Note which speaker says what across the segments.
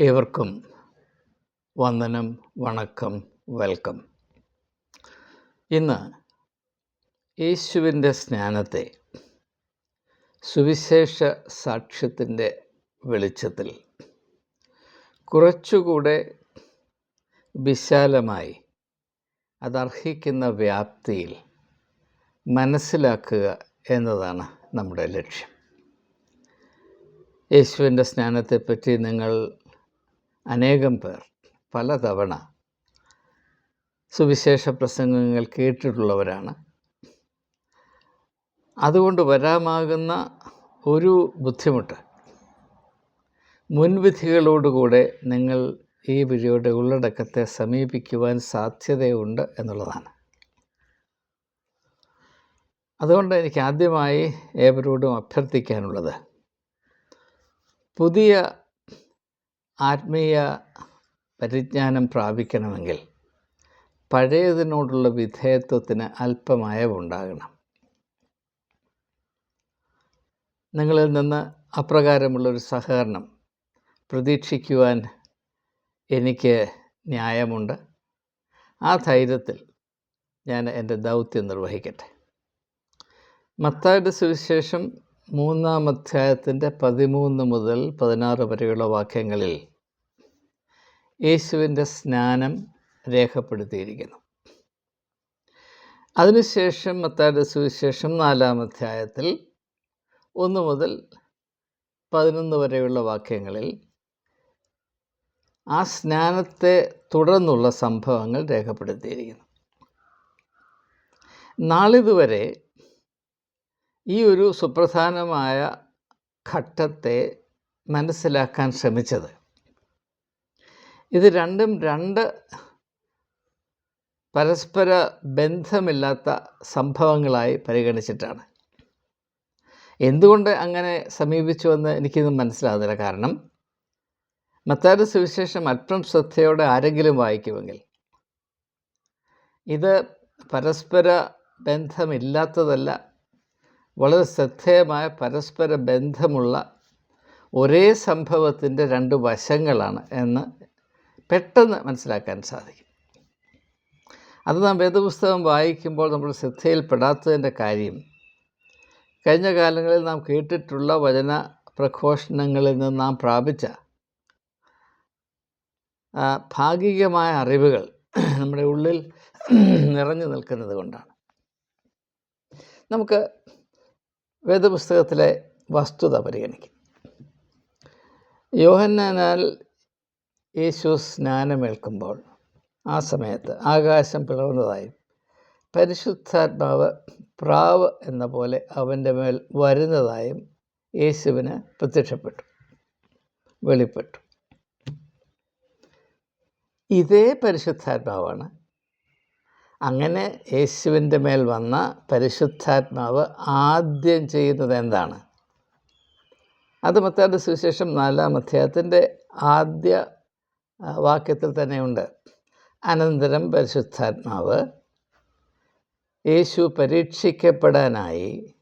Speaker 1: ഏവർക്കും വന്ദനം വണക്കം വെൽക്കം. ഇന്ന് യേശുവിന്റെ സ്നാനത്തെ സുവിശേഷ സാക്ഷ്യത്തിന്റെ വെളിച്ചത്തിൽ കുറച്ചുകൂടെ വിശാലമായി അതർഹിക്കുന്ന വ്യാപ്തിയിൽ മനസ്സിലാക്കുക എന്നതാണ് നമ്മുടെ ലക്ഷ്യം. യേശുവിന്റെ സ്നാനത്തെപ്പറ്റി നിങ്ങൾ അനേകം പേർ പലതവണ സുവിശേഷ പ്രസംഗങ്ങൾ കേട്ടിട്ടുള്ളവരാണ്. അതുകൊണ്ട് വരാമാകുന്ന ഒരു ബുദ്ധിമുട്ട്. മുൻവിധികളോടുകൂടെ നിങ്ങൾ ഈ വീഡിയോയുടെ ഉള്ളടക്കത്തെ സമീപിക്കുവാൻ സാധ്യതയുണ്ട് എന്നുള്ളതാണ്. അതുകൊണ്ട് എനിക്ക് ആദ്യമായി ഏവരോടും അഭ്യർത്ഥിക്കാനുള്ളത് പുതിയ ആത്മീയ പരിജ്ഞാനം പ്രാപിക്കണമെങ്കിൽ പഴയതിനോടുള്ള വിധേയത്വത്തിന് അല്പം ഉണ്ടാകണം നിങ്ങളിൽ നിന്ന് അപ്രകാരമുള്ളൊരു സഹകരണം പ്രതീക്ഷിക്കുവാൻ എനിക്ക് ന്യായമുണ്ട്. ആ ധൈര്യത്തിൽ ഞാൻ എന്റെ ദൗത്യം നിർവഹിക്കട്ടെ. മത്തായുടെ സുവിശേഷം മൂന്നാം അധ്യായത്തിന്റെ പതിമൂന്ന് മുതൽ പതിനാറ് വരെയുള്ള വാക്യങ്ങളിൽ യേശുവിന്റെ സ്നാനം രേഖപ്പെടുത്തിയിരിക്കുന്നു. അതിനുശേഷം മത്തായുടെ സുവിശേഷം നാലാം അധ്യായത്തിൽ ഒന്ന് മുതൽ പതിനൊന്ന് വരെയുള്ള വാക്യങ്ങളിൽ ആ സ്നാനത്തെ തുടർന്നുള്ള സംഭവങ്ങൾ രേഖപ്പെടുത്തിയിരിക്കുന്നു. നാളിതുവരെ ഈ ഒരു സുപ്രധാനമായ ഘട്ടത്തെ മനസ്സിലാക്കാൻ ശ്രമിച്ചത്. ഇത് രണ്ടും രണ്ട് പരസ്പര ബന്ധമില്ലാത്ത സംഭവങ്ങളായി പരിഗണിച്ചിട്ടാണ്. എന്തുകൊണ്ട് അങ്ങനെ സമീപിച്ചുവെന്ന് എനിക്കിന്ന് മനസ്സിലാകുന്നില്ല കാരണം മത്താരുടെ സുവിശേഷം അല്പം ശ്രദ്ധയോടെ ആരെങ്കിലും വായിക്കുമെങ്കിൽ ഇത് പരസ്പര ബന്ധമില്ലാത്തതല്ല വളരെ ശ്രദ്ധേയമായ പരസ്പര ബന്ധമുള്ള ഒരേ സംഭവത്തിന്റെ രണ്ട് വശങ്ങളാണ് എന്ന് പെട്ടെന്ന് മനസ്സിലാക്കാൻ സാധിക്കും. അത് നാം വേദപുസ്തകം വായിക്കുമ്പോൾ നമ്മൾ ശ്രദ്ധയിൽപ്പെടാത്തതിന്റെ കാര്യം കഴിഞ്ഞ കാലങ്ങളിൽ നാം കേട്ടിട്ടുള്ള വചന പ്രഘോഷണങ്ങളിൽ നിന്ന് നാം പ്രാപിച്ച ഭാഗികമായ അറിവുകൾ നമ്മുടെ ഉള്ളിൽ നിറഞ്ഞു നിൽക്കുന്നത് കൊണ്ടാണ്. നമുക്ക് വേദപുസ്തകത്തിലെ വസ്തുത പരിഗണിക്കും. യോഹന്നാനാൽ യേശു സ്നാനമേൽക്കുമ്പോൾ ആ സമയത്ത് ആകാശം പിളർന്നതായും പരിശുദ്ധാത്മാവ് പ്രാവ് എന്ന പോലെ അവന്റെ മേൽ വരുന്നതായും യേശുവിന് പ്രത്യക്ഷപ്പെട്ടു വെളിപ്പെട്ടു. ഇതേ പരിശുദ്ധാത്മാവാണ് അങ്ങനെ യേശുവിന്റെ മേൽ വന്ന പരിശുദ്ധാത്മാവ് ആദ്യം ചെയ്യുന്നത് എന്താണ്? അത് മത്താരുടെ സുവിശേഷം നാലാം അധ്യായത്തിന്റെ ആദ്യ വാക്യത്തിൽ തന്നെയുണ്ട്. അനന്തരം പരിശുദ്ധാത്മാവ് യേശു പരീക്ഷിക്കപ്പെടാനായി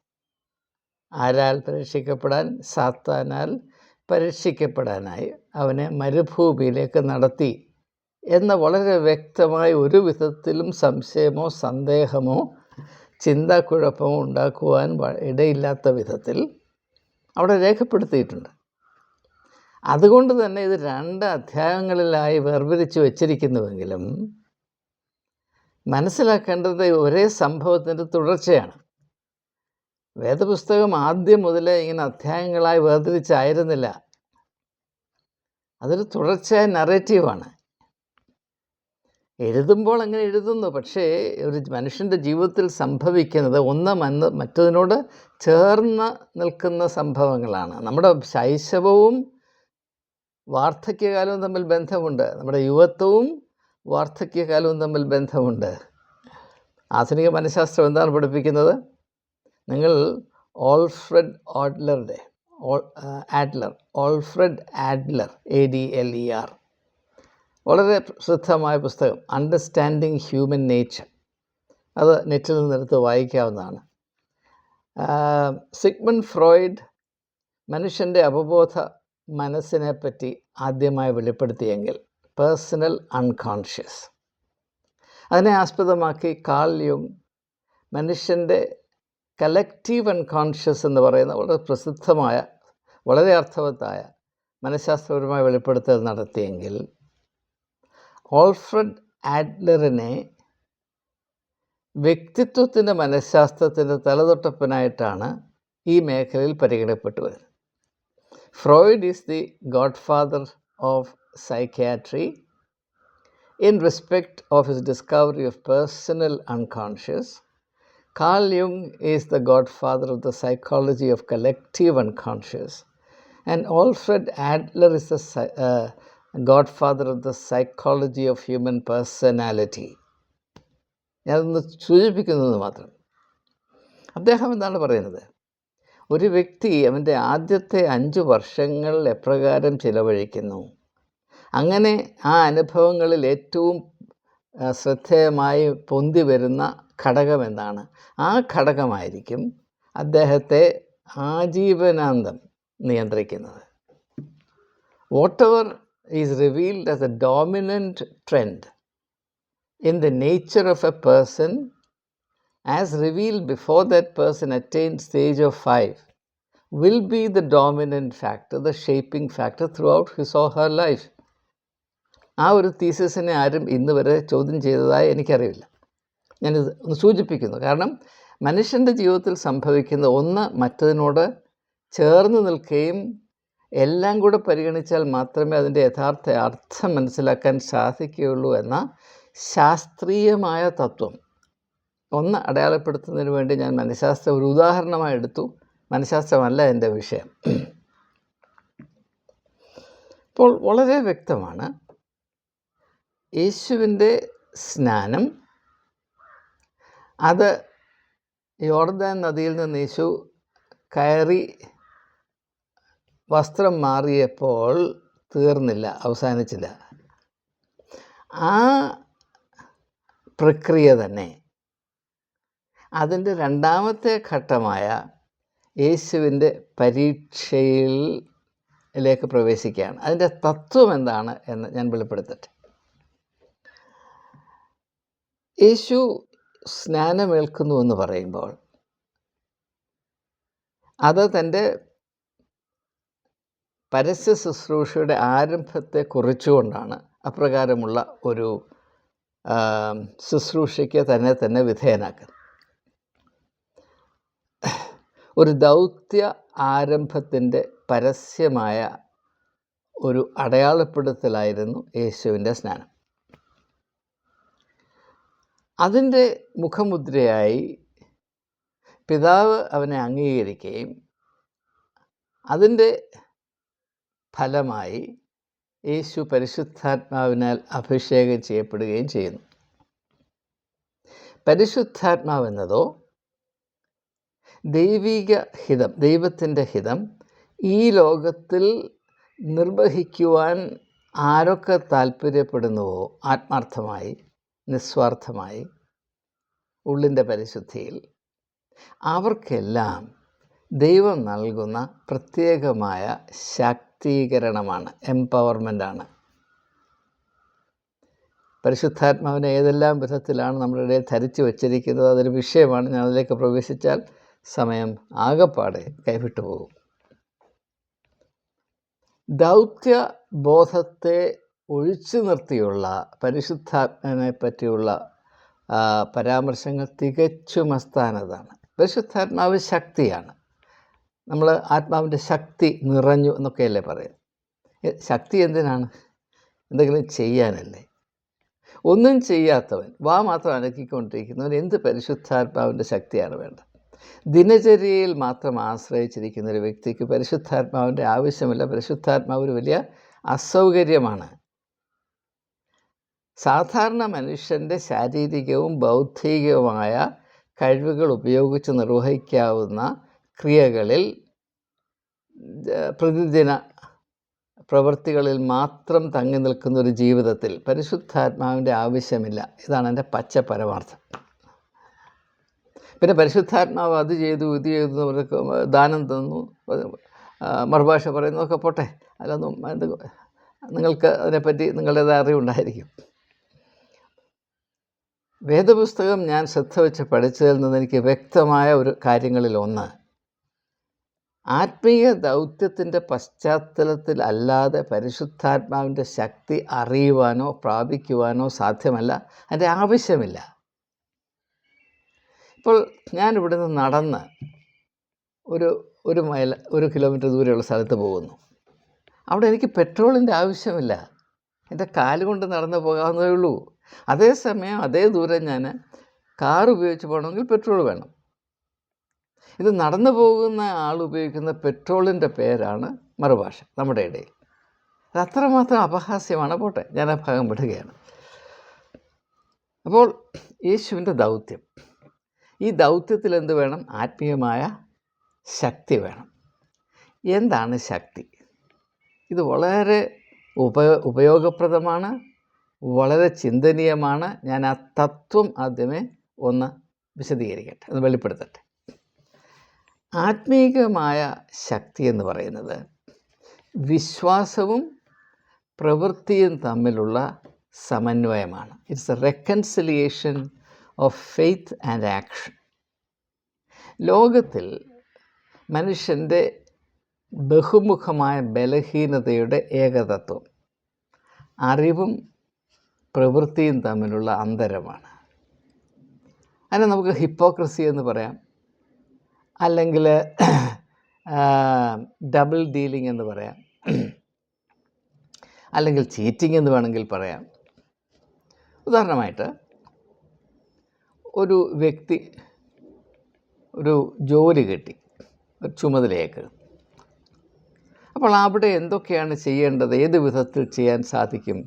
Speaker 1: ആരാൽ പരീക്ഷിക്കപ്പെടാൻ? സാത്താനാൽ പരീക്ഷിക്കപ്പെടാനായി അവനെ മരുഭൂമിയിലേക്ക് നടത്തി. എന്ന വളരെ വ്യക്തമായ ഒരു വിധത്തിലും സംശയമോ സന്ദേഹമോ ചിന്താക്കുഴപ്പമോ ഉണ്ടാക്കുവാൻ ഇടയില്ലാത്ത വിധത്തിൽ അവിടെ രേഖപ്പെടുത്തിയിട്ടുണ്ട്. അതുകൊണ്ട് തന്നെ ഇത് രണ്ട് അധ്യായങ്ങളിലായി വേർതിരിച്ച് വച്ചിരിക്കുന്നുവെങ്കിലും മനസ്സിലാക്കേണ്ടത് ഒരേ സംഭവത്തിന്റെ തുടർച്ചയാണ്. വേദപുസ്തകം ആദ്യം മുതലേ ഇങ്ങനെ അധ്യായങ്ങളായി വേർതിരിച്ചായിരുന്നില്ല. അതൊരു തുടർച്ചയായ നറേറ്റീവാണ് എഴുതുമ്പോൾ അങ്ങനെ എഴുതുന്നു. പക്ഷേ ഒരു മനുഷ്യന്റെ ജീവിതത്തിൽ സംഭവിക്കുന്നത് ഒന്ന് മന്ന് മറ്റതിനോട് ചേർന്ന് നിൽക്കുന്ന സംഭവങ്ങളാണ്. നമ്മുടെ ശൈശവവും വാർദ്ധക്യകാലവും തമ്മിൽ ബന്ധമുണ്ട്. നമ്മുടെ യുവത്വവും വാർദ്ധക്യകാലവും തമ്മിൽ ബന്ധമുണ്ട്. ആധുനിക മനഃശാസ്ത്രം എന്താണ് പഠിപ്പിക്കുന്നത്? നിങ്ങൾ Alfred ഓഡ്ലറുടെ Al Adler. Alfred Adler A D L E R വളരെ പ്രസിദ്ധമായ പുസ്തകം അണ്ടർസ്റ്റാൻഡിങ് ഹ്യൂമൻ നേച്ചർ അത് നെറ്റിൽ നിന്നെടുത്ത് വായിക്കാവുന്നതാണ്. സിഗ്മൺ ഫ്രോയിഡ് മനുഷ്യന്റെ അവബോധ മനസ്സിനെ പറ്റി ആദ്യമായി വെളിപ്പെടുത്തിയെങ്കിൽ പേഴ്സണൽ അൺകോൺഷ്യസ് അതിനെ ആസ്പദമാക്കി കാൾ യുങ് മനുഷ്യന്റെ കലക്റ്റീവ് അൺകോൺഷ്യസ് എന്ന് പറയുന്ന വളരെ പ്രസിദ്ധമായ വളരെ അർത്ഥവത്തായ മനഃശാസ്ത്രപരമായ വെളിപ്പെടുത്തൽ നടത്തിയെങ്കിൽ കോൾഫ്രഡ് ആഡ്ലറിനെ വ്യക്തിത്വത്തിന്റെ മനഃശാസ്ത്രത്തിന്റെ തലതൊട്ടപ്പനായിട്ടാണ് ഈ മേഖലയിൽ പരിഗണിക്കപ്പെട്ടു വരുന്നത്. Freud is the godfather of psychiatry in respect of his discovery of personal unconscious. Carl യുങ് is the godfather of the psychology of collective unconscious. And Alfred Adler is the uh, father of the psychology of human personality ഞാനൊന്ന് സൂചിപ്പിക്കുന്നത് മാത്രം. അദ്ദേഹം എന്താണ് പറയുന്നത്? ഒരു വ്യക്തി അവന്റെ ആദ്യത്തെ അഞ്ച് വർഷങ്ങൾ എപ്രകാരം ചിലവഴിക്കുന്നു. അങ്ങനെ ആ അനുഭവങ്ങളിൽ ഏറ്റവും ശ്രദ്ധേയമായി പൊന്തി വരുന്ന ഘടകം എന്താണ്? ആ ഘടകമായിരിക്കും അദ്ദേഹത്തെ ആജീവനാന്തം നിയന്ത്രിക്കുന്നത്. Whatever is revealed as a dominant trend in the nature of a person as revealed before that person attains stage of five will be the dominant factor, the shaping factor throughout his or her life. ആ ഒരു തീസിസിനെ ആരും ഇന്ന് വരെ ചോദ്യം ചെയ്തതായി എനിക്കറിയില്ല ഞാനിത് ഒന്ന് സൂചിപ്പിക്കുന്നു കാരണം മനുഷ്യന്റെ ജീവിതത്തിൽ സംഭവിക്കുന്ന ഒന്ന് മറ്റതിനോട് ചേർന്ന് നിൽക്കുകയും എല്ലാം കൂടെ പരിഗണിച്ചാൽ മാത്രമേ അതിന്റെ യഥാർത്ഥ അർത്ഥം മനസ്സിലാക്കാൻ സാധിക്കുകയുള്ളൂ എന്ന ശാസ്ത്രീയമായ തത്വം. ഒന്ന് അടയാളപ്പെടുത്തുന്നതിന് വേണ്ടി ഞാൻ മനഃശാസ്ത്രം ഒരു ഉദാഹരണമായി എടുത്തു. മനഃശാസ്ത്രമല്ല എന്റെ വിഷയം. ഇപ്പോൾ വളരെ വ്യക്തമാണ്. യേശുവിന്റെ സ്നാനം അത് യോർദാൻ നദിയിൽ നിന്ന് യേശു കയറി വസ്ത്രം മാറിയപ്പോൾ തീർന്നില്ല അവസാനിച്ചില്ല. ആ പ്രക്രിയ തന്നെ അതിന്റെ രണ്ടാമത്തെ ഘട്ടമായ യേശുവിന്റെ പരീക്ഷയിൽ ലേക്ക് പ്രവേശിക്കുകയാണ്. അതിന്റെ തത്വം എന്താണ് എന്ന് ഞാൻ വെളിപ്പെടുത്തട്ടെ. യേശു സ്നാനമേൽക്കുന്നു എന്ന് പറയുമ്പോൾ അത് തന്റെ പരസ്യ ശുശ്രൂഷയുടെ ആരംഭത്തെ കുറിച്ചുകൊണ്ടാണ് അപ്രകാരമുള്ള ഒരു ശുശ്രൂഷയ്ക്ക് തന്നെ തന്നെ വിധേയനാക്കുന്നത്. ഒരു ദൗത്യ ആരംഭത്തിന്റെ പരസ്യമായ ഒരു അടയാളപ്പെടുത്തലായിരുന്നു യേശുവിന്റെ സ്നാനം. അതിന്റെ മുഖമുദ്രയായി പിതാവ് അവനെ അംഗീകരിക്കുകയും അതിന്റെ ഫലമായി യേശു പരിശുദ്ധാത്മാവിനാൽ അഭിഷേകം ചെയ്യപ്പെടുകയും ചെയ്യുന്നു. പരിശുദ്ധാത്മാവെന്നതോ ദൈവിക ഹിതം ദൈവത്തിന്റെ ഹിതം ഈ ലോകത്തിൽ നിർവഹിക്കുവാൻ ആരൊക്കെ താല്പര്യപ്പെടുന്നുവോ ആത്മാർത്ഥമായി നിസ്വാർത്ഥമായി ഉള്ളിന്റെ പരിശുദ്ധിയിൽ അവർക്കെല്ലാം ദൈവം നൽകുന്ന പ്രത്യേകമായ ശാക്തീകരണമാണ് എംപവർമെന്റാണ് പരിശുദ്ധാത്മാവിനെ ഏതെല്ലാം വിധത്തിലാണ് നമ്മുടെ ഇടയിൽ ധരിച്ചു വച്ചിരിക്കുന്നത് അതൊരു വിഷയമാണ്. ഞാൻ അതിലേക്ക് പ്രവേശിച്ചാൽ സമയം ആകപ്പാടെ കൈവിട്ടു പോകും. ദൗത്യ ബോധത്തെ ഒഴിച്ചു നിർത്തിയുള്ള പരിശുദ്ധാത്മനെ പറ്റിയുള്ള പരാമർശങ്ങൾ തികച്ചും അസ്ഥാനതാണ്. പരിശുദ്ധാത്മാവ് ശക്തിയാണ്. നമ്മൾ ആത്മാവിന്റെ ശക്തി നിറഞ്ഞു എന്നൊക്കെയല്ലേ പറയും ശക്തി എന്തിനാണ്? എന്തെങ്കിലും ചെയ്യാനല്ലേ. ഒന്നും ചെയ്യാത്തവൻ വാ മാത്രം അനക്കിക്കൊണ്ടിരിക്കുന്നവൻ എന്ത് പരിശുദ്ധാത്മാവിന്റെ ശക്തിയാണ് വേണ്ടത്? ദിനചര്യയിൽ മാത്രം ആശ്രയിച്ചിരിക്കുന്ന ഒരു വ്യക്തിക്ക് പരിശുദ്ധാത്മാവിന്റെ ആവശ്യമില്ല. പരിശുദ്ധാത്മാവ് ഒരു വലിയ അസൗകര്യമാണ്. സാധാരണ മനുഷ്യന്റെ ശാരീരികവും ബൗദ്ധികവുമായ കഴിവുകൾ ഉപയോഗിച്ച് നിർവഹിക്കാവുന്ന ക്രിയകളിൽ പ്രതിദിന പ്രവൃത്തികളിൽ മാത്രം തങ്ങി നിൽക്കുന്ന ഒരു ജീവിതത്തിൽ പരിശുദ്ധാത്മാവിന്റെ ആവശ്യമില്ല. ഇതാണ് എന്റെ പച്ച പരമാർത്ഥം. പിന്നെ പരിശുദ്ധാത്മാവ് അത് ചെയ്തു ഇത് ചെയ്തു അവർക്ക് ദാനം തന്നു. മറുഭാഷ പറയുന്നതൊക്കെ പോട്ടെ. എന്ത് നിങ്ങൾക്ക് അതിനെപ്പറ്റി നിങ്ങളുടേതായ അറിവുണ്ടായിരിക്കും വേദപുസ്തകം ഞാൻ ശ്രദ്ധ വെച്ച് പഠിച്ചതിൽ നിന്ന് എനിക്ക് വ്യക്തമായ ഒരു കാര്യങ്ങളിൽ ഒന്ന് ആത്മീയ ദൗത്യത്തിന്റെ പശ്ചാത്തലത്തിൽ അല്ലാതെ പരിശുദ്ധാത്മാവിന്റെ ശക്തി അറിയുവാനോ പ്രാപിക്കുവാനോ സാധ്യമല്ല. അതിന്റെ ആവശ്യമില്ല. ഇപ്പോൾ ഞാൻ നിന്ന് നടന്ന് ഒരു ഒരു മൈൽ ഒരു കിലോമീറ്റർ ദൂരെയുള്ള സ്ഥലത്ത് പോകുന്നു. അവിടെ എനിക്ക് പെട്രോളിന്റെ ആവശ്യമില്ല. എന്റെ കാലുകൊണ്ട് നടന്ന് പോകാവുന്നതേ ഉള്ളൂ. അതേസമയം അതേ ദൂരം ഞാൻ കാർ ഉപയോഗിച്ച് പോകണമെങ്കിൽ പെട്രോൾ വേണം. ഇത് നടന്നു പോകുന്ന ആൾ ഉപയോഗിക്കുന്ന പെട്രോളിന്റെ പേരാണ് മറുഭാഷ നമ്മുടെ ഇടയിൽ. അത് അത്രമാത്രം അപഹാസ്യമാണ്. പോട്ടെ ഞാൻ ആ ഭാഗം വിടുകയാണ്. അപ്പോൾ യേശുവിന്റെ ദൗത്യം. ഈ ദൗത്യത്തിൽ എന്ത് വേണം? ആത്മീയമായ ശക്തി വേണം. എന്താണ് ശക്തി? ഇത് വളരെ ഉപ ഉപയോഗപ്രദമാണ് വളരെ ചിന്തനീയമാണ്. ഞാൻ ആ തത്വം ആദ്യമേ ഒന്ന് വിശദീകരിക്കട്ടെ ഒന്ന് വെളിപ്പെടുത്തട്ടെ. ആത്മീകമായ ശക്തി എന്ന് പറയുന്നത് വിശ്വാസവും പ്രവൃത്തിയും തമ്മിലുള്ള സമന്വയമാണ്. It's a reconciliation of faith and action ലോകത്തിൽ മനുഷ്യന്റെ ബഹുമുഖമായ ബലഹീനതയുടെ ഏകതത്വം അറിവും പ്രവൃത്തിയും തമ്മിലുള്ള അന്തരമാണ്. അതിനെ നമുക്ക് ഹിപ്പോക്രസി എന്ന് പറയാം. അല്ലെങ്കിൽ ഡബിൾ ഡീലിംഗ് എന്ന് പറയാം. അല്ലെങ്കിൽ ചീറ്റിംഗ് എന്ന് വേണമെങ്കിൽ പറയാം. ഉദാഹരണമായിട്ട് ഒരു വ്യക്തി ഒരു ജോലി കിട്ടി ഒരു ചുമതലയേക്ക്. അപ്പോൾ അവിടെ എന്തൊക്കെയാണ് ചെയ്യേണ്ടത്? ഏത് വിധത്തിൽ ചെയ്യാൻ സാധിക്കും?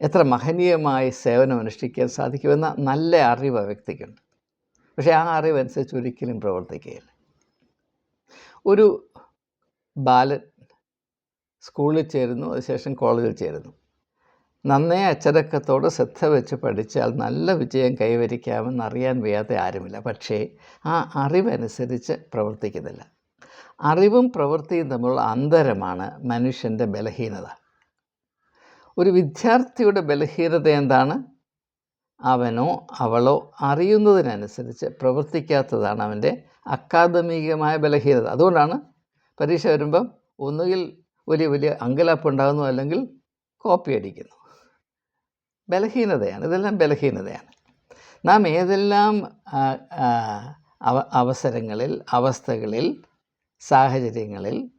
Speaker 1: എത്ര മഹനീയമായി സേവനം അനുഷ്ഠിക്കാൻ സാധിക്കുമെന്ന നല്ല അറിവ് ആ വ്യക്തിക്കുണ്ട്. പക്ഷേ ആ അറിവനുസരിച്ച് ഒരിക്കലും പ്രവർത്തിക്കുകയില്ല. ഒരു ബാലൻ സ്കൂളിൽ ചേരുന്നു അതിനുശേഷം കോളേജിൽ ചേരുന്നു. നന്നേ അച്ചടക്കത്തോട് ശ്രദ്ധ വെച്ച് പഠിച്ചാൽ നല്ല വിജയം കൈവരിക്കാമെന്ന് അറിയാൻ വയ്യാത്ത ആരുമില്ല. പക്ഷേ ആ അറിവനുസരിച്ച് പ്രവർത്തിക്കുന്നില്ല. അറിവും പ്രവൃത്തിയും തമ്മിലുള്ള അന്തരമാണ് മനുഷ്യന്റെ ബലഹീനത. ഒരു വിദ്യാർത്ഥിയുടെ ബലഹീനത എന്താണ്? അവനോ അവളോ അറിയുന്നതിനനുസരിച്ച് പ്രവർത്തിക്കാത്തതാണ് അവന്റെ അക്കാദമികമായ ബലഹീനത. അതുകൊണ്ടാണ് പരീക്ഷ വരുമ്പം ഒന്നുകിൽ വലിയ വലിയ അങ്കലാപ്പ് ഉണ്ടാകുന്നു അല്ലെങ്കിൽ കോപ്പി അടിക്കുന്നു. ബലഹീനതയാണ്. ഇതെല്ലാം ബലഹീനതയാണ്. നാം ഏതെല്ലാം അവസരങ്ങളിൽ അവസ്ഥകളിൽ സാഹചര്യങ്ങളിൽ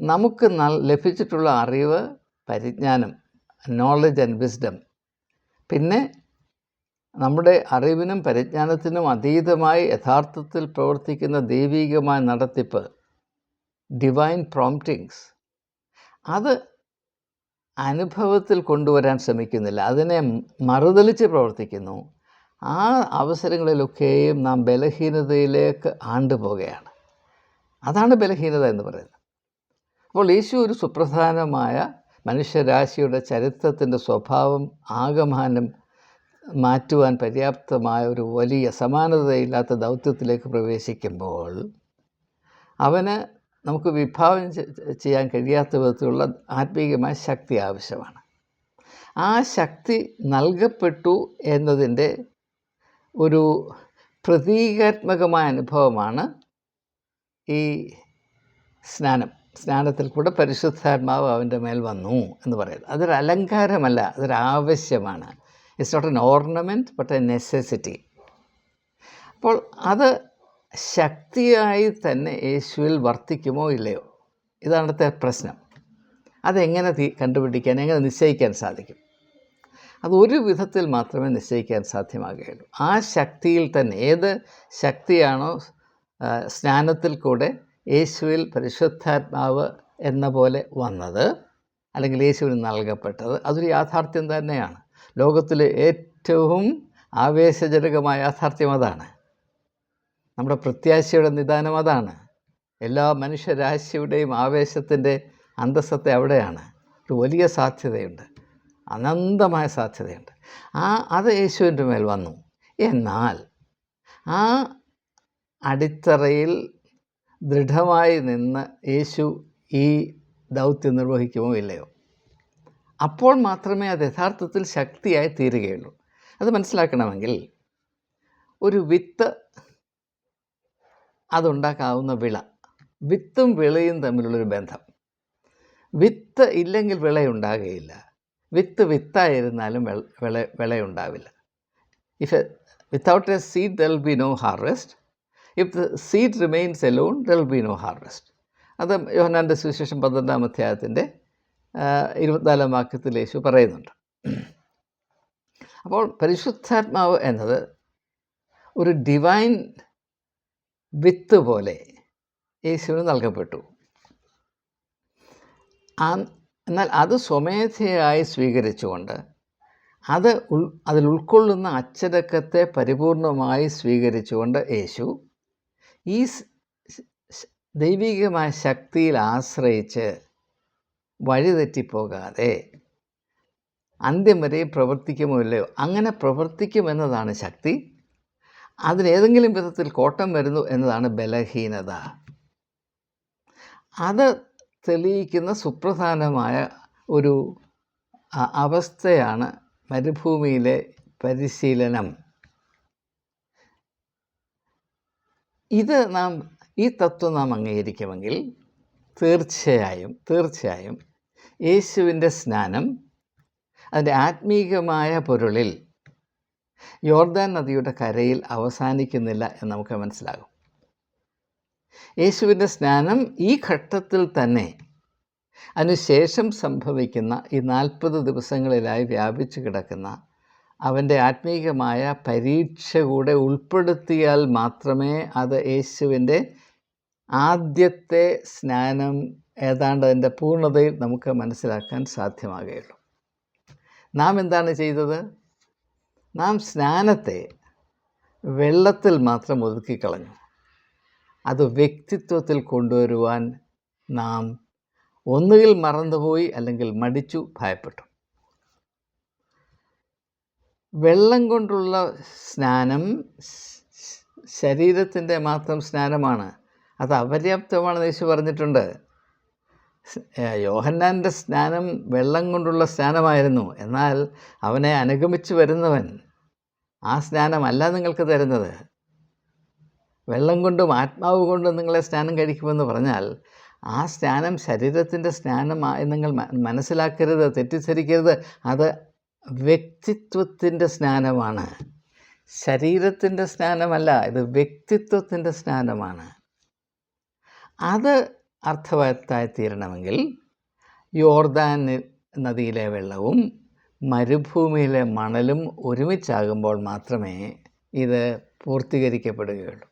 Speaker 1: നമുക്ക് ലഭിച്ചിട്ടുള്ള അറിവ് പരിജ്ഞാനം നോളജ് ആൻഡ് വിസ്ഡം പിന്നെ നമ്മുടെ അറിവിനും പരിജ്ഞാനത്തിനും അതീതമായി യഥാർത്ഥത്തിൽ പ്രവർത്തിക്കുന്ന ദൈവീകമായ നടത്തിപ്പ് ഡിവൈൻ പ്രോംപ്റ്റിങ്സ് അത് അനുഭവത്തിൽ കൊണ്ടുവരാൻ ശ്രമിക്കുന്നില്ല. അതിനെ മറുതലിച്ച് പ്രവർത്തിക്കുന്നു. ആ അവസരങ്ങളിലൊക്കെയും നാം ബലഹീനതയിലേക്ക് ആണ്ടുപോകുകയാണ് അതാണ് ബലഹീനത എന്ന് പറയുന്നത്. അപ്പോൾ യേശു ഒരു സുപ്രധാനമായ മനുഷ്യരാശിയുടെ ചരിത്രത്തിന്റെ സ്വഭാവം ആകമാനം മാറ്റുവാൻ പര്യാപ്തമായ ഒരു വലിയ സമാനതയില്ലാത്ത ദൗത്യത്തിലേക്ക് പ്രവേശിക്കുമ്പോൾ അവന് നമുക്ക് വിഭാവനം ചെയ്യാൻ കഴിയാത്ത വിധത്തിലുള്ള ആത്മീയമായ ശക്തി ആവശ്യമാണ്. ആ ശക്തി നൽകപ്പെട്ടു എന്നതിന്റെ ഒരു പ്രതീകാത്മകമായ അനുഭവമാണ് ഈ സ്നാനം. സ്നാനത്തിൽ കൂടെ പരിശുദ്ധാത്മാവ് അവന്റെ മേൽ വന്നു എന്ന് പറയുന്നത്. അതൊരു അലങ്കാരമല്ല അതൊരു ആവശ്യമാണ് it's not an ornament but a necessity അപ്പോൾ അത് ശക്തിയായി തന്നെ യേശുവിൽ വർത്തിക്കുമോ ഇല്ലയോ? ഇതാണ് അടുത്ത പ്രശ്നം. അതെങ്ങനെ കണ്ടുപിടിക്കാൻ എങ്ങനെ നിശ്ചയിക്കാൻ സാധിക്കും? അത് ഒരു വിധത്തിൽ മാത്രമേ നിശ്ചയിക്കാൻ സാധ്യമാകുകയുള്ളൂ. ആ ശക്തിയിൽ തന്നെ ഏത് ശക്തിയാണോ സ്നാനത്തിൽ കൂടെ യേശുവിൽ പരിശുദ്ധാത്മാവ് എന്ന പോലെ വന്നത് അല്ലെങ്കിൽ യേശുവിന് നൽകപ്പെട്ടത് അതൊരു യാഥാർത്ഥ്യം തന്നെയാണ്. ലോകത്തിലെ ഏറ്റവും ആവേശജനകമായ യാഥാർത്ഥ്യം അതാണ്. നമ്മുടെ പ്രത്യാശയുടെ നിദാനം അതാണ്. എല്ലാ മനുഷ്യരാശിയുടെയും ആവേശത്തിന്റെ അന്തസ്സത്തെ അവിടെയാണ്. ഒരു വലിയ സാധ്യതയുണ്ട്. അനന്തമായ സാധ്യതയുണ്ട്. ആ അത് യേശുവിന്റെ മേൽ വന്നു. എന്നാൽ ആ അടിത്തറയിൽ ദൃഢമായി നിന്ന് യേശു ഈ ദൗത്യം നിർവഹിക്കുമോ ഇല്ലയോ? അപ്പോൾ മാത്രമേ അത് യഥാർത്ഥത്തിൽ ശക്തിയായി തീരുകയുള്ളൂ. അത് മനസ്സിലാക്കണമെങ്കിൽ ഒരു വിത്ത് അതുണ്ടാക്കാവുന്ന വിള വിത്തും വിളയും തമ്മിലുള്ളൊരു ബന്ധം. വിത്ത് ഇല്ലെങ്കിൽ വിളയുണ്ടാകുകയില്ല വിത്ത് വിത്തായിരുന്നാലും വെള വിള വിളയുണ്ടാവില്ല if without a seed there'll be no harvest if the seed remains alone lone there'll be no harvest അത് യോഹനാന്റെ സുവിശേഷം പന്ത്രണ്ടാം അധ്യായത്തിന്റെ ഇരുപത്തിനാലാം വാക്യത്തിൽ യേശു പറയുന്നുണ്ട്. അപ്പോൾ പരിശുദ്ധാത്മാവ് എന്നത് ഒരു ഡിവൈൻ വിത്ത് പോലെ യേശുവിന് നൽകപ്പെട്ടു. എന്നാൽ അത് സ്വമേധയായി സ്വീകരിച്ചുകൊണ്ട് അത് ഉൾ അതിൽ ഉൾക്കൊള്ളുന്ന അച്ചടക്കത്തെ പരിപൂർണമായി സ്വീകരിച്ചുകൊണ്ട് യേശു ഈ ദൈവികമായ ശക്തിയിൽ ആശ്രയിച്ച് വഴിതെറ്റിപ്പോകാതെ അന്ത്യം വരെ പ്രവർത്തിക്കുമോ ഇല്ലയോ അങ്ങനെ പ്രവർത്തിക്കുമെന്നതാണ് ശക്തി. അതിലേതെങ്കിലും വിധത്തിൽ കോട്ടം വരുന്നു എന്നതാണ് ബലഹീനത. അത് തെളിയിക്കുന്ന സുപ്രധാനമായ ഒരു അവസ്ഥയാണ് മരുഭൂമിയിലെ പരിശീലനം. ഇത് നാം ഈ തത്വം നാം അംഗീകരിക്കുമെങ്കിൽ തീർച്ചയായും തീർച്ചയായും യേശുവിന്റെ സ്നാനം അതിന്റെ ആത്മീകമായ പൊരുളിൽ യോർദാൻ നദിയുടെ കരയിൽ അവസാനിക്കുന്നില്ല എന്ന് നമുക്ക് മനസ്സിലാകും. യേശുവിന്റെ സ്നാനം ഈ ഘട്ടത്തിൽ തന്നെ അതിനുശേഷം സംഭവിക്കുന്ന ഈ നാൽപ്പത് ദിവസങ്ങളിലായി വ്യാപിച്ചു കിടക്കുന്ന അവന്റെ ആത്മീകമായ പരീക്ഷ കൂടെ ഉൾപ്പെടുത്തിയാൽ മാത്രമേ അത് യേശുവിന്റെ ആദ്യത്തെ സ്നാനം ഏതാണ്ട് അതിന്റെ പൂർണതയിൽ നമുക്ക് മനസ്സിലാക്കാൻ സാധ്യമാകുകയുള്ളൂ. നാം എന്താണ് ചെയ്തത്? നാം സ്നാനത്തെ വെള്ളത്തിൽ മാത്രം ഒതുക്കിക്കളഞ്ഞു. അത് വ്യക്തിത്വത്തിൽ കൊണ്ടുവരുവാൻ നാം ഒന്നുകിൽ മറന്നുപോയി അല്ലെങ്കിൽ മടിച്ചു ഭയപ്പെട്ടു. വെള്ളം കൊണ്ടുള്ള സ്നാനം ശരീരത്തിന്റെ മാത്രം സ്നാനമാണ്. അത് അപര്യാപ്തമാണെന്ന് യേശു പറഞ്ഞിട്ടുണ്ട്. യോഹന്നാന്റെ സ്നാനം വെള്ളം കൊണ്ടുള്ള സ്നാനമായിരുന്നു. എന്നാൽ അവനെ അനുഗമിച്ചു വരുന്നവൻ ആ സ്നാനമല്ല നിങ്ങൾക്ക് തരുന്നത്. വെള്ളം കൊണ്ടും ആത്മാവ് കൊണ്ടും നിങ്ങളെ സ്നാനം കഴിക്കുമെന്ന് പറഞ്ഞാൽ ആ സ്നാനം ശരീരത്തിന്റെ സ്നാനമായി നിങ്ങൾ മനസ്സിലാക്കരുത് തെറ്റിദ്ധരിക്കരുത്. അത് വ്യക്തിത്വത്തിന്റെ സ്നാനമാണ്. ശരീരത്തിന്റെ സ്നാനമല്ല ഇത് വ്യക്തിത്വത്തിന്റെ സ്നാനമാണ്. അത് അർത്ഥവത്തായി തീരണമെങ്കിൽ യോർദാൻ നദിയിലെ വെള്ളവും മരുഭൂമിയിലെ മണലും ഒരുമിച്ചാകുമ്പോൾ മാത്രമേ ഇത് പൂർത്തീകരിക്കപ്പെടുകയുള്ളൂ.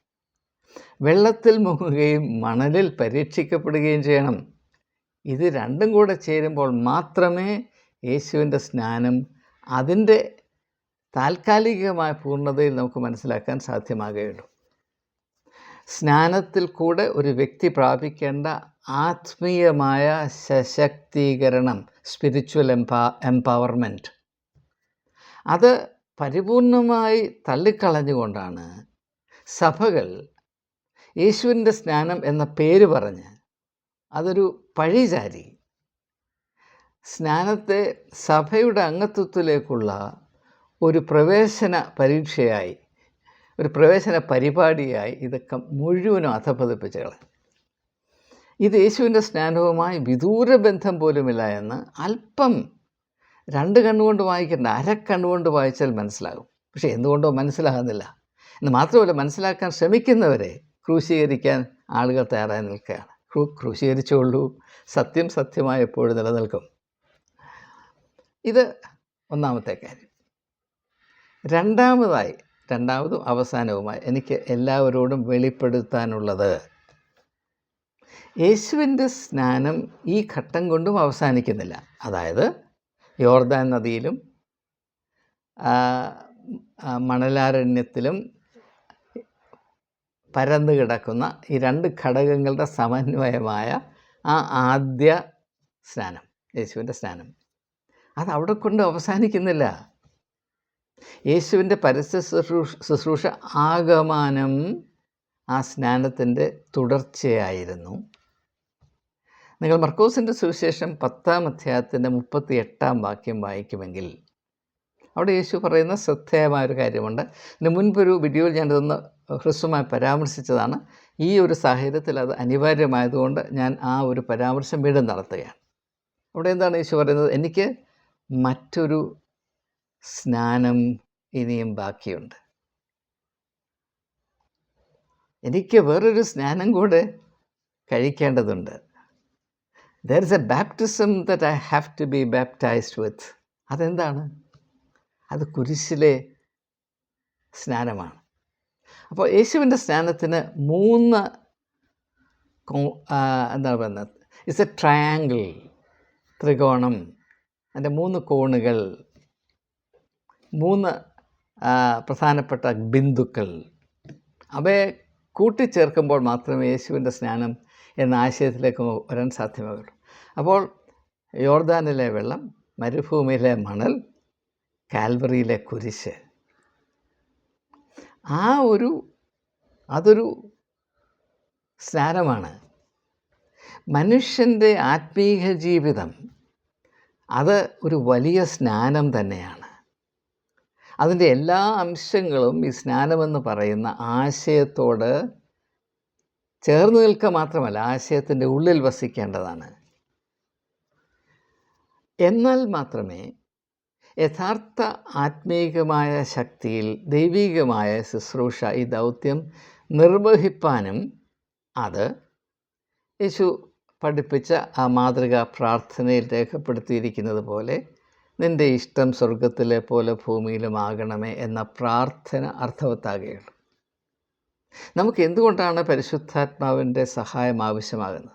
Speaker 1: വെള്ളത്തിൽ മുങ്ങുകയും മണലിൽ പരീക്ഷിക്കപ്പെടുകയും ചെയ്യണം. ഇത് രണ്ടും കൂടെ ചേരുമ്പോൾ മാത്രമേ യേശുവിന്റെ സ്നാനം അതിന്റെ താൽക്കാലികമായ പൂർണതയിൽ നമുക്ക് മനസ്സിലാക്കാൻ സാധ്യമാകുകയുള്ളൂ. സ്നാനത്തിൽ കൂടെ ഒരു വ്യക്തി പ്രാപിക്കേണ്ട ആത്മീയമായ സശക്തീകരണം സ്പിരിച്വൽ എംപാ എംപവർമെന്റ് അത് പരിപൂർണമായി തള്ളിക്കളഞ്ഞുകൊണ്ടാണ് സഭകൾ യേശുവിന്റെ സ്നാനം എന്ന പേര് പറഞ്ഞ് അതൊരു പഴിചാരി. സ്നാനത്തെ സഭയുടെ അംഗത്വത്തിലേക്കുള്ള ഒരു പ്രവേശന പരീക്ഷയായി ഒരു പ്രവേശന പരിപാടിയായി ഇതൊക്കെ മുഴുവനും അധപ്പതിപ്പിച്ച് ഇത് യേശുവിന്റെ സ്നാനവുമായി വിദൂര ബന്ധം പോലുമില്ല എന്ന് അല്പം രണ്ട് കണ്ണുകൊണ്ട് വായിക്കേണ്ട അരക്കണ്ണുകൊണ്ട് വായിച്ചാൽ മനസ്സിലാകും. പക്ഷേ എന്തുകൊണ്ടോ മനസ്സിലാകുന്നില്ല. എന്ന് മാത്രമല്ല മനസ്സിലാക്കാൻ ശ്രമിക്കുന്നവരെ ക്രൂശീകരിക്കാൻ ആളുകൾ തയ്യാറായി നിൽക്കുകയാണ്. ക്രൂ ക്രൂശീകരിച്ചുള്ളൂ സത്യം സത്യമായി എപ്പോഴും നിലനിൽക്കും. ഇത് ഒന്നാമത്തെ കാര്യം. രണ്ടാമതായി രണ്ടാമതും അവസാനവുമായി. എനിക്ക് എല്ലാവരോടും വെളിപ്പെടുത്താനുള്ളത്. യേശുവിന്റെ സ്നാനം ഈ ഘട്ടം കൊണ്ടും അവസാനിക്കുന്നില്ല. അതായത് യോർദാൻ നദിയിലും മണലാരണ്യത്തിലും പരന്നു കിടക്കുന്ന ഈ രണ്ട് ഘടകങ്ങളുടെ സമന്വയമായ ആ ആദ്യ സ്നാനം യേശുവിന്റെ സ്നാനം. അത് അവിടെ കൊണ്ട് അവസാനിക്കുന്നില്ല. യേശുവിന്റെ പരസ്യ ശുശ്രൂഷ ശുശ്രൂഷ ആഗമാനം ആ സ്നാനത്തിന്റെ തുടർച്ചയായിരുന്നു. നിങ്ങൾ മർക്കോസിന്റെ സുവിശേഷം പത്താം അധ്യായത്തിന്റെ മുപ്പത്തി എട്ടാം വാക്യം വായിക്കുമെങ്കിൽ അവിടെ യേശു പറയുന്ന ശ്രദ്ധേയമായ ഒരു കാര്യമുണ്ട്. ഇതിന് മുൻപൊരു വീഡിയോയിൽ ഞാൻ ഞാനിതൊന്ന് ഹ്രസ്വമായി പരാമർശിച്ചതാണ്. ഈ ഒരു സാഹചര്യത്തിൽ അത് അനിവാര്യമായതുകൊണ്ട് ഞാൻ ആ ഒരു പരാമർശം വീണ്ടും നടത്തുകയാണ്. അവിടെ എന്താണ് യേശു പറയുന്നത്? എനിക്ക് മറ്റൊരു സ്നാനം ഇനിയും ബാക്കിയുണ്ട്. എനിക്ക് വേറൊരു സ്നാനം കൂടെ കഴിക്കേണ്ടതുണ്ട്. There is a baptism that I have to be baptized with അതെന്താണ്? അത് കുരിശിലെ സ്നാനമാണ്. അപ്പോൾ യേശുവിന്റെ സ്നാനത്തിന് മൂന്ന് എന്താണ് പറയുന്നത്? ഇറ്റ്സ് എ ട്രയാങ്കിൾ ത്രികോണം. അതിന്റെ മൂന്ന് കോണുകൾ മൂന്ന് പ്രധാനപ്പെട്ട ബിന്ദുക്കൾ. അവയെ കൂട്ടിച്ചേർക്കുമ്പോൾ മാത്രമേ യേശുവിന്റെ സ്നാനം എന്ന ആശയത്തിലേക്ക് വരാൻ സാധ്യമാകുള്ളൂ അപ്പോൾ യോർദാനിലെ വെള്ളം മരുഭൂമിയിലെ മണൽ കാൽവറിയിലെ കുരിശ്. ആ ഒരു അതൊരു സ്നാനമാണ്. മനുഷ്യന്റെ ആത്മീയ ജീവിതം അത് ഒരു വലിയ സ്നാനം തന്നെയാണ്. അതിന്റെ എല്ലാ അംശങ്ങളും ഈ സ്നാനമെന്ന് പറയുന്ന ആശയത്തോട് ചേർന്ന് നിൽക്കുക മാത്രമല്ല ആശയത്തിന്റെ ഉള്ളിൽ വസിക്കേണ്ടതാണ്. എന്നാൽ മാത്രമേ യഥാർത്ഥ ആത്മീകമായ ശക്തിയിൽ ദൈവികമായ ശുശ്രൂഷ ഈ ദൗത്യം നിർവഹിപ്പാനും അത് യേശു പഠിപ്പിച്ച ആ മാതൃക പ്രാർത്ഥനയിൽ രേഖപ്പെടുത്തിയിരിക്കുന്നത് പോലെ നിന്റെ ഇഷ്ടം സ്വർഗത്തിലെ പോലെ ഭൂമിയിലുമാകണമേ എന്ന പ്രാർത്ഥന അർത്ഥവത്താകുകയുള്ളൂ നമുക്ക് എന്തുകൊണ്ടാണ് പരിശുദ്ധാത്മാവിന്റെ സഹായം ആവശ്യമാകുന്നത്?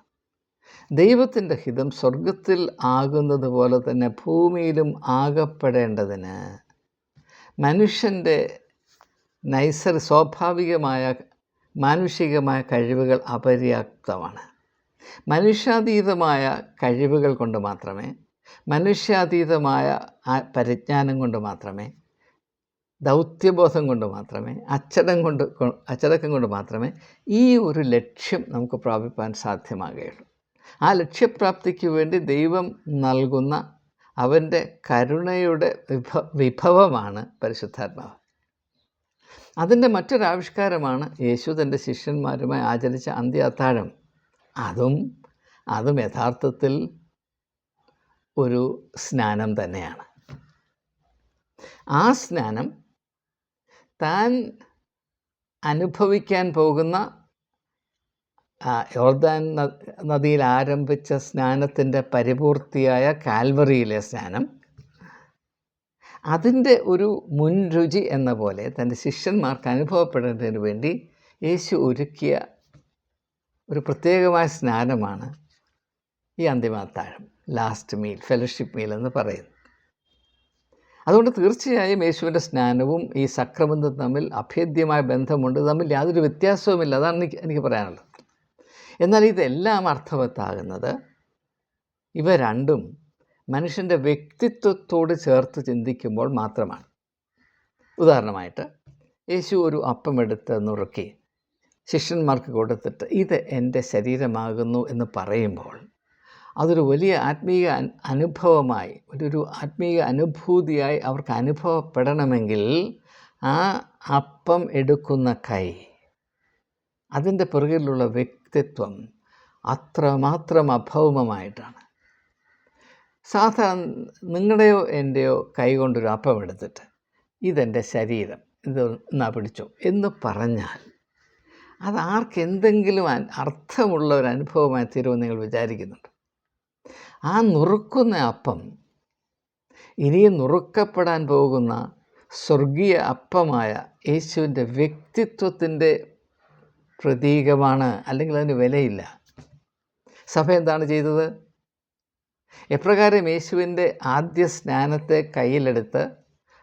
Speaker 1: ദൈവത്തിന്റെ ഹിതം സ്വർഗത്തിൽ ആകുന്നത് പോലെ തന്നെ ഭൂമിയിലും ആകപ്പെടേണ്ടതിന് മനുഷ്യന്റെ നൈസർ സ്വാഭാവികമായ മാനുഷികമായ കഴിവുകൾ അപര്യാപ്തമാണ്. മനുഷ്യാതീതമായ കഴിവുകൾ കൊണ്ട് മാത്രമേ മനുഷ്യാതീതമായ ആ പരിജ്ഞാനം കൊണ്ട് മാത്രമേ ദൗത്യബോധം കൊണ്ട് മാത്രമേ അച്ചടം കൊണ്ട് അച്ചടക്കം കൊണ്ട് മാത്രമേ ഈ ഒരു ലക്ഷ്യം നമുക്ക് പ്രാപിപ്പാൻ സാധ്യമാകുകയുള്ളൂ. ആ ലക്ഷ്യപ്രാപ്തിക്ക് വേണ്ടി ദൈവം നൽകുന്ന അവന്റെ കരുണയുടെ വിഭ വിഭവമാണ് പരിശുദ്ധാത്മാവ്. അതിന്റെ മറ്റൊരാവിഷ്കാരമാണ് യേശു തന്റെ ശിഷ്യന്മാരുമായി ആചരിച്ച അന്ത്യ അത്താഴം അതും അതും യഥാർത്ഥത്തിൽ ഒരു സ്നാനം തന്നെയാണ്. ആ സ്നാനം താൻ അനുഭവിക്കാൻ പോകുന്ന യോർദാൻ നദിയിൽ ആരംഭിച്ച സ്നാനത്തിന്റെ പരിപൂർത്തിയായ കാൽവറിയിലെ സ്നാനം അതിന്റെ ഒരു മുൻരുചി എന്ന പോലെ തന്റെ ശിഷ്യന്മാർക്ക് അനുഭവപ്പെടുന്നതിന് വേണ്ടി യേശു ഒരുക്കിയ ഒരു പ്രത്യേകമായ സ്നാനമാണ് ഈ അന്തിമാത്താഴം ലാസ്റ്റ് മീൽ ഫെലോഷിപ്പ് മീൽ എന്ന് പറയുന്നു. അതുകൊണ്ട് തീർച്ചയായും യേശുവിന്റെ സ്നാനവും ഈ സക്രമന്തും തമ്മിൽ അഭേദ്യമായ ബന്ധമുണ്ട്. തമ്മിൽ യാതൊരു വ്യത്യാസവുമില്ല. അതാണ് എനിക്ക് എനിക്ക് പറയാനുള്ളത്. എന്നാൽ ഇതെല്ലാം അർത്ഥവത്താകുന്നത് ഇവ രണ്ടും മനുഷ്യന്റെ വ്യക്തിത്വത്തോട് ചേർത്ത് ചിന്തിക്കുമ്പോൾ മാത്രമാണ്. ഉദാഹരണമായിട്ട് യേശു ഒരു അപ്പമെടുത്ത് നുറുക്കി ശിഷ്യന്മാർക്ക് കൊടുത്തിട്ട് ഇത് എന്റെ ശരീരമാകുന്നു എന്ന് പറയുമ്പോൾ അതൊരു വലിയ ആത്മീയ അനുഭവമായി ഒരു ആത്മീയ അനുഭൂതിയായി അവർക്ക് അനുഭവപ്പെടണമെങ്കിൽ ആ അപ്പം എടുക്കുന്ന കൈ അതിന്റെ പിറകിലുള്ള വ്യക്തിത്വം അത്രമാത്രം അഭൗമമായിട്ടാണ്. സാധാരണ നിങ്ങളുടെയോ എന്റെയോ കൈ കൊണ്ടൊരു അപ്പം എടുത്തിട്ട് ഇതെന്റെ ശരീരം ഇത് എന്നാ പിടിച്ചോ എന്ന് പറഞ്ഞാൽ അത് ആർക്കെന്തെങ്കിലും അർത്ഥമുള്ള ഒരു അനുഭവമായി തീരുമെന്ന് നിങ്ങൾ വിചാരിക്കുന്നുണ്ട്. ആ നുറുക്കുന്ന അപ്പം. ഇനി നുറുക്കപ്പെടാൻ പോകുന്ന സ്വർഗീയ അപ്പമായ യേശുവിന്റെ വ്യക്തിത്വത്തിന്റെ പ്രതീകമാണ് അല്ലെങ്കിൽ അതിന് വിലയില്ല. സഭ എന്താണ് ചെയ്തത്? എപ്രകാരം യേശുവിന്റെ ആദ്യ സ്നാനത്തെ കയ്യിലെടുത്ത്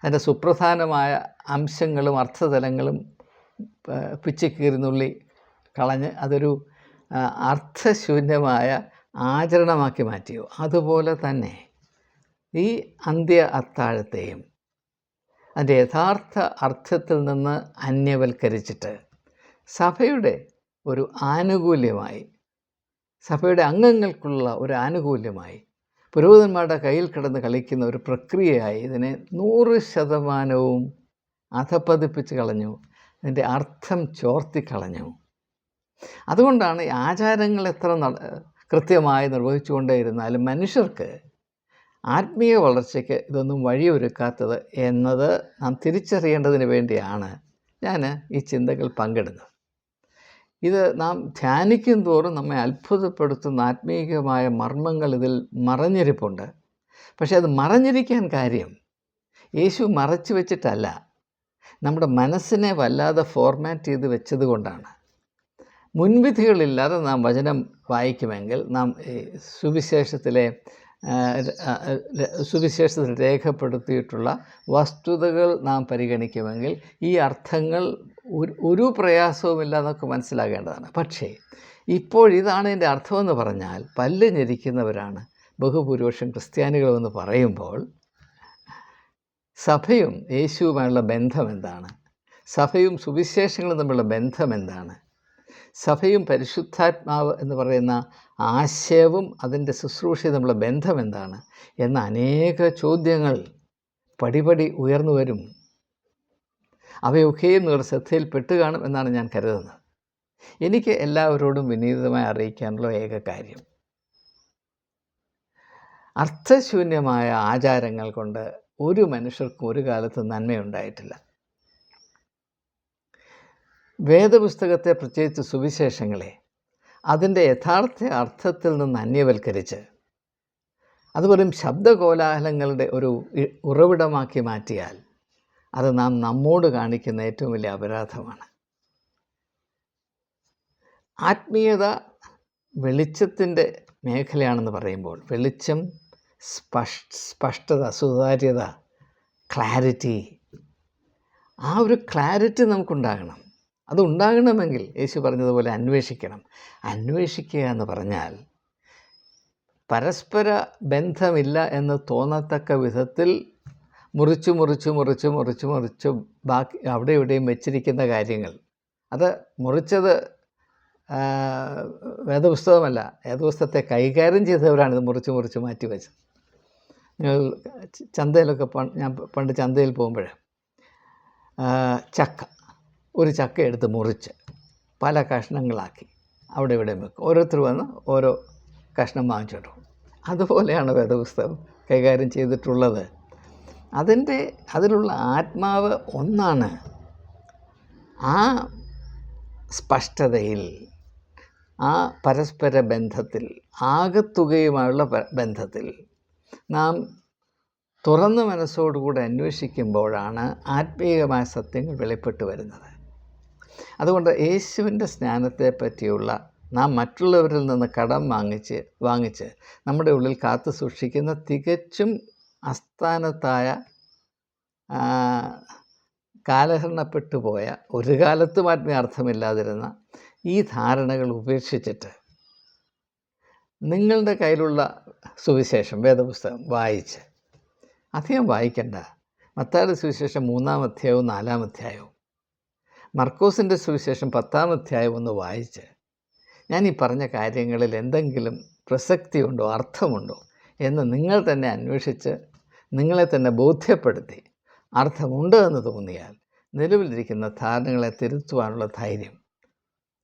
Speaker 1: അതിന്റെ സുപ്രധാനമായ അംശങ്ങളും അർത്ഥതലങ്ങളും പിച്ചക്കീറിനുള്ളി കളഞ്ഞ് അതൊരു അർത്ഥശൂന്യമായ ആചരണമാക്കി മാറ്റിയോ? അതുപോലെ തന്നെ ഈ അന്ത്യ അത്താഴത്തെയും അതിന്റെ യഥാർത്ഥ അർത്ഥത്തിൽ നിന്ന് അന്യവൽക്കരിച്ചിട്ട് സഭയുടെ ഒരു ആനുകൂല്യമായി സഭയുടെ അംഗങ്ങൾക്കുള്ള ഒരു ആനുകൂല്യമായി പുരോഹിതന്മാരുടെ കയ്യിൽ കിടന്ന് കളിക്കുന്ന ഒരു പ്രക്രിയയായി ഇതിനെ നൂറ് ശതമാനവും അധപ്പതിപ്പിച്ച് കളഞ്ഞു അതിന്റെ അർത്ഥം ചോർത്തിക്കളഞ്ഞു അതുകൊണ്ടാണ് ആചാരങ്ങൾ എത്ര കൃത്യമായി നിർവഹിച്ചുകൊണ്ടേയിരുന്നാലും മനുഷ്യർക്ക് ആത്മീയ വളർച്ചയ്ക്ക് ഇതൊന്നും വഴിയൊരുക്കാത്തത് എന്നത് നാം തിരിച്ചറിയേണ്ടതിന് വേണ്ടിയാണ് ഞാൻ ഈ ചിന്തകൾ പങ്കിടുന്നത്. ഇത് നാം ധ്യാനിക്കും തോറും നമ്മെ അത്ഭുതപ്പെടുത്തുന്ന ആത്മീയമായ മർമ്മങ്ങൾ ഇതിൽ മറഞ്ഞിരിപ്പുണ്ട്. പക്ഷേ അത് മറഞ്ഞിരിക്കാൻ കാര്യം യേശു മറച്ചു വെച്ചിട്ടല്ല. നമ്മുടെ മനസ്സിനെ വല്ലാതെ ഫോർമാറ്റ് ചെയ്ത് വെച്ചത് കൊണ്ടാണ് മുൻവിധികളില്ലാതെ നാം വചനം വായിക്കുമെങ്കിൽ നാം സുവിശേഷത്തിലെ സുവിശേഷത്തിൽ രേഖപ്പെടുത്തിയിട്ടുള്ള വസ്തുതകൾ നാം പരിഗണിക്കുമെങ്കിൽ ഈ അർത്ഥങ്ങൾ ഒരു ഒരു പ്രയാസവുമില്ല മനസ്സിലാകേണ്ടതാണ്. പക്ഷേ ഇപ്പോൾ ഇതാണ് എന്റെ അർത്ഥമെന്ന് പറഞ്ഞാൽ പല്ല് ഞെരിക്കുന്നവരാണ്. ബഹുഭൂരിപക്ഷം ക്രിസ്ത്യാനികളെന്ന് പറയുമ്പോൾ സഭയും യേശുവുമായുള്ള ബന്ധം എന്താണ്? സഭയും സുവിശേഷങ്ങളും തമ്മിലുള്ള ബന്ധം എന്താണ്? സഭയും പരിശുദ്ധാത്മാവ് എന്ന് പറയുന്ന ആശയവും അതിന്റെ ശുശ്രൂഷയും തമ്മിലുള്ള ബന്ധം എന്താണ് എന്ന അനേക ചോദ്യങ്ങൾ പടിപടി ഉയർന്നു വരും. അവയൊക്കെയും നിങ്ങളുടെ ശ്രദ്ധയിൽപ്പെട്ട് കാണും എന്നാണ് ഞാൻ കരുതുന്നത്. എനിക്ക് എല്ലാവരോടും വിനീതമായി അറിയിക്കാനുള്ള ഏക കാര്യം. അർത്ഥശൂന്യമായ ആചാരങ്ങൾ കൊണ്ട് ഒരു മനുഷ്യർക്കും ഒരു കാലത്ത് നന്മയുണ്ടായിട്ടില്ല. വേദപുസ്തകത്തെ പ്രത്യേകിച്ച് സുവിശേഷങ്ങളെ അതിന്റെ യഥാർത്ഥ അർത്ഥത്തിൽ നിന്ന് അന്യവൽക്കരിച്ച് അതുപോലെ ശബ്ദകോലാഹലങ്ങളുടെ ഒരു ഉറവിടമാക്കി മാറ്റിയാൽ അത് നാം നമ്മോട് കാണിക്കുന്ന ഏറ്റവും വലിയ അപരാധമാണ്. ആത്മീയത വെളിച്ചത്തിന്റെ മേഖലയാണെന്ന് പറയുമ്പോൾ വെളിച്ചം സ്പഷ് സ്പഷ്ടത സുതാര്യത ക്ലാരിറ്റി ആ ഒരു ക്ലാരിറ്റി നമുക്കുണ്ടാകണം. അത് ഉണ്ടാകണമെങ്കിൽ യേശു പറഞ്ഞതുപോലെ അന്വേഷിക്കണം. അന്വേഷിക്കുക എന്ന് പറഞ്ഞാൽ പരസ്പര ബന്ധമില്ല എന്ന് തോന്നത്തക്ക വിധത്തിൽ മുറിച്ചു മുറിച്ചു മുറിച്ചു മുറിച്ചു മുറിച്ചു ബാക്കി അവിടെ ഇവിടെയും വെച്ചിരിക്കുന്ന കാര്യങ്ങൾ. അത് മുറിച്ചത് വേദപുസ്തകമല്ല വേദപുസ്തകത്തെ കൈകാര്യം ചെയ്തവരാണ് ഇത് മുറിച്ച് മുറിച്ച് മാറ്റി വെച്ചത്. നിങ്ങൾ ചന്തയിലൊക്കെ ഞാൻ പണ്ട് ചന്തയിൽ പോകുമ്പോൾ ചക്ക. ഒരു ചക്ക എടുത്ത് മുറിച്ച് പല കഷ്ണങ്ങളാക്കി അവിടെ ഇവിടെ വെക്കും. ഓരോരുത്തർ വന്ന് ഓരോ കഷ്ണം വാങ്ങിച്ചിട്ടു അതുപോലെയാണ് വേദപുസ്തകം കൈകാര്യം ചെയ്തിട്ടുള്ളത്. അതിന്റെ അതിലുള്ള ആത്മാവ് ഒന്നാണ് ആ സ്പഷ്ടതയിൽ ആ പരസ്പര ബന്ധത്തിൽ ആകത്തുകയുമായുള്ള ബന്ധത്തിൽ നാം തുറന്ന മനസ്സോടുകൂടി അന്വേഷിക്കുമ്പോഴാണ് ആത്മീയമായ സത്യങ്ങൾ വെളിപ്പെട്ട് വരുന്നത്. അതുകൊണ്ട് യേശുവിന്റെ സ്നാനത്തെ പറ്റിയുള്ള നാം മറ്റുള്ളവരിൽ നിന്ന് കടം വാങ്ങിച്ച് വാങ്ങിച്ച് നമ്മുടെ ഉള്ളിൽ കാത്തു സൂക്ഷിക്കുന്ന തികച്ചും അസ്ഥാനത്തായ കാലഹരണപ്പെട്ടു പോയ ഒരു കാലത്തും ആത്മീയാർത്ഥമില്ലാതിരുന്ന ഈ ധാരണകൾ ഉപേക്ഷിച്ചിട്ട് നിങ്ങളുടെ കയ്യിലുള്ള സുവിശേഷം വേദപുസ്തകം വായിച്ച്. അധികം വായിക്കണ്ട. മത്തായുടെ സുവിശേഷം മൂന്നാം അധ്യായവും നാലാം അധ്യായവും. മർക്കോസിന്റെ സുവിശേഷം പത്താം അധ്യായം ഒന്ന് വായിച്ച് ഞാൻ ഈ പറഞ്ഞ കാര്യങ്ങളിൽ എന്തെങ്കിലും പ്രസക്തിയുണ്ടോ അർത്ഥമുണ്ടോ എന്ന് നിങ്ങൾ തന്നെ അന്വേഷിച്ച് നിങ്ങളെ തന്നെ ബോധ്യപ്പെടുത്തി അർത്ഥമുണ്ട് എന്ന് തോന്നിയാൽ നിലവിലിരിക്കുന്ന ധാരണകളെ തിരുത്തുവാനുള്ള ധൈര്യം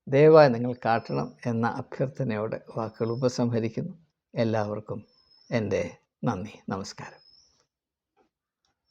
Speaker 1: ദയവായി നിങ്ങൾ കാട്ടണം എന്ന അഭ്യർത്ഥനയോടെ വാക്കുകൾ ഉപസംഹരിക്കുന്നു. എല്ലാവർക്കും എന്റെ നന്ദി. നമസ്കാരം.